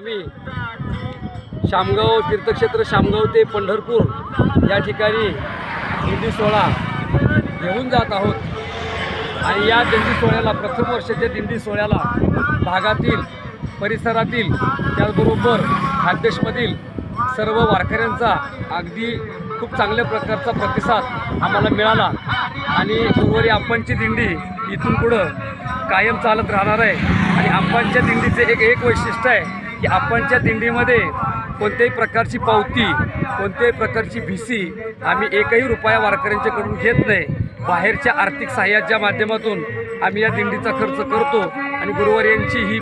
आम्ही शामगाव तीर्थक्षेत्र शामगाव ते पंढरपूर या ठिकाणी दिंडी सोहळा घेऊन जात आहोत. आणि या दिंडी सोहळ्याला प्रथम वर्षाच्या दिंडी सोहळ्याला भागातील परिसरातील त्याचबरोबर खानदेशमधील सर्व वारकऱ्यांचा अगदी खूप चांगल्या प्रकारचा प्रतिसाद आम्हाला मिळाला. आणि गुरुवारी आप्पांची दिंडी इथून पुढं कायम चालत राहणार आहे. आणि आप्पांच्या दिंडीचे एक एक वैशिष्ट्य आहे. की आपणच्या दिंडीमध्ये कोणत्याही प्रकारची पावती कोणत्याही प्रकारची भिसी आम्ही एकही रुपया वारकऱ्यांच्याकडून घेत नाही. बाहेरच्या आर्थिक सहाय्याच्या माध्यमातून आम्ही या दिंडीचा खर्च करतो आणि गुरुवार यांची ही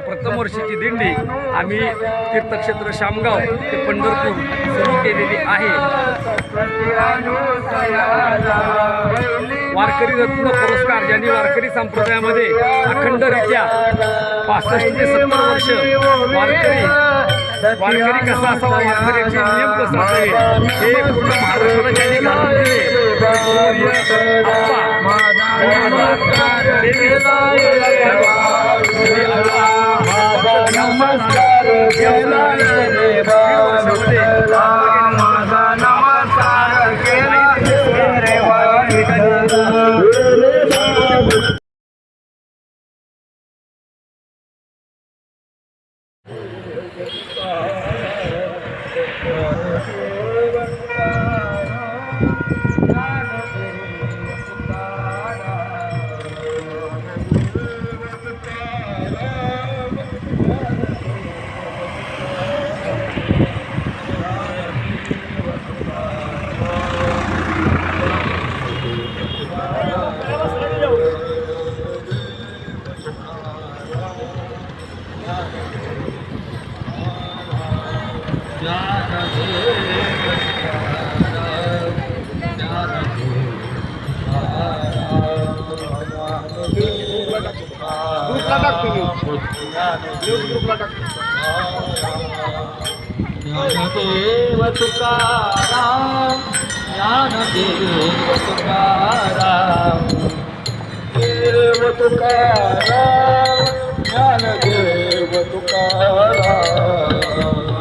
प्रथम वर्षीची दिंडी आम्ही तीर्थक्षेत्र शामगाव ते पंढरपूर सुरू केलेली आहे. वारकरी रत्न पुरस्कार ज्यांनी वारकरी संप्रदायामध्ये अखंडरित्या पासष्ट ते सत्तर वर्ष. वारकरी. वारकरी कसा असावा? वारकऱ्यांचे नियम कसा असावे? हे पूर्ण महाराष्ट्राला ज्यांनी घालून दिले. गौरव Yeah. ज्ञानदेव तुकाराम ज्ञानदेव तुकाराम देव तुकाराम